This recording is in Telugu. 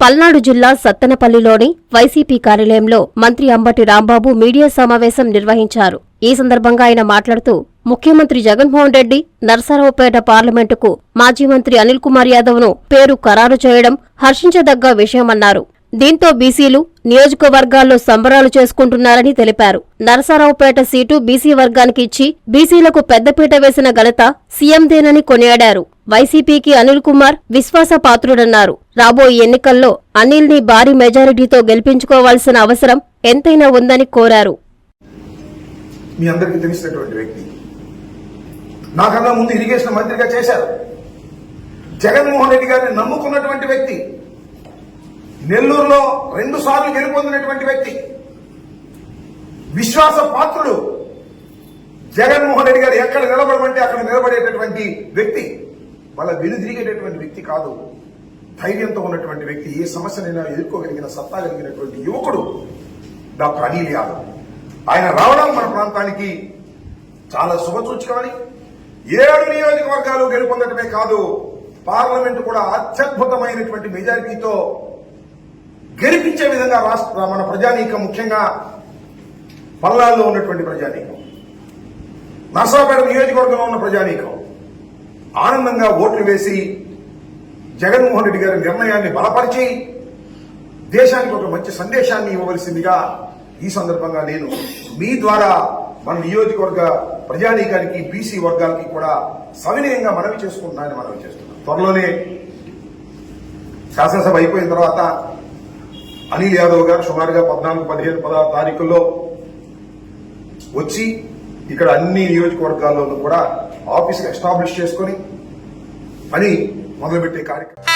పల్నాడు జిల్లా సత్తెనపల్లిలోని వైసీపీ కార్యాలయంలో మంత్రి అంబటి రాంబాబు మీడియా సమావేశం నిర్వహించారు. ఈ సందర్భంగా ఆయన మాట్లాడుతూ ముఖ్యమంత్రి జగన్మోహన్ రెడ్డి నరసరావుపేట పార్లమెంటుకు మాజీ మంత్రి అనిల్ కుమార్ యాదవ్ను పేరు ఖరారు చేయడం హర్షించదగ్గ విషయమన్నారు. దీంతో బీసీలు నియోజకవర్గాల్లో సంబరాలు చేసుకుంటున్నారని తెలిపారు. నరసరావుపేట సీటు బీసీ వర్గానికి ఇచ్చి బీసీలకు పెద్దపీట వేసిన ఘనత సీఎందేనని కొనియాడారు. వైసీపీకి అనిల్ కుమార్ విశ్వాసపాత్రుడన్నారు. రాబోయే ఎన్నికల్లో అనిల్ని భారీ మెజారిటీతో గెలిపించుకోవాల్సిన అవసరం ఎంతైనా ఉందని కోరారు. మీ అందరికీ తెలిసినటువంటి వ్యక్తి. నాకన్నా ముందు ఇరిగేషన్ మంత్రిగా చేశారు. జగన్మోహన్ రెడ్డి గారిని నమ్ముకున్నటువంటి వ్యక్తి. నెల్లూరులో రెండు సార్లు గెలుపొందినటువంటి వ్యక్తి. విశ్వాస పాత్రుడు జగన్మోహన్ రెడ్డి గారు ఎక్కడ నిలబడమంటే అక్కడ నిలబడేటటువంటి వ్యక్తి. వాళ్ళ వెనుదిరిగేటటువంటి వ్యక్తి కాదు. ధైర్యంతో ఉన్నటువంటి వ్యక్తి ఏ సమస్యనైనా ఎదుర్కోగలిగిన సత్తా కలిగినటువంటి యువకుడు డాక్టర్ అనిల్ యాదవ్. ఆయన రావడం మన ప్రాంతానికి చాలా శుభసూచకమని ఏడు నియోజకవర్గాలు గెలుపొందటమే కాదు పార్లమెంట్ కూడా అత్యద్భుతమైనటువంటి మెజారిటీతో గెలిపించే విధంగా రాష్ట్ర మన ప్రజానీకం ముఖ్యంగా పల్లాల్లో ఉన్నటువంటి ప్రజానీకం. నర్సాపేట నియోజకవర్గంలో ఉన్న ప్రజానీకం. ఆనందంగా ఓట్లు వేసి జగన్మోహన్ రెడ్డి గారి నిర్ణయాన్ని బలపరిచి దేశానికి ఒక మంచి సందేశాన్ని ఇవ్వవలసిందిగా ఈ సందర్భంగా నేను మీ ద్వారా మన నియోజకవర్గ ప్రజానీకానికి బీసీ వర్గాలకి కూడా సవినయంగా మనవి చేసుకుంటున్నానని మనవి చేస్తున్నాను. త్వరలోనే శాసనసభ అయిపోయిన తర్వాత అనిల్ యాదవ్ గారు సుమారుగా పద్నాలుగు పదిహేను పదహారు తారీఖుల్లో వచ్చి ఇక్కడ అన్ని నియోజకవర్గాల్లోనూ కూడా ఆఫీస్ ఎస్టాబ్లిష్ చేసుకొని పని మొదలుపెట్టే కార్యక్రమం.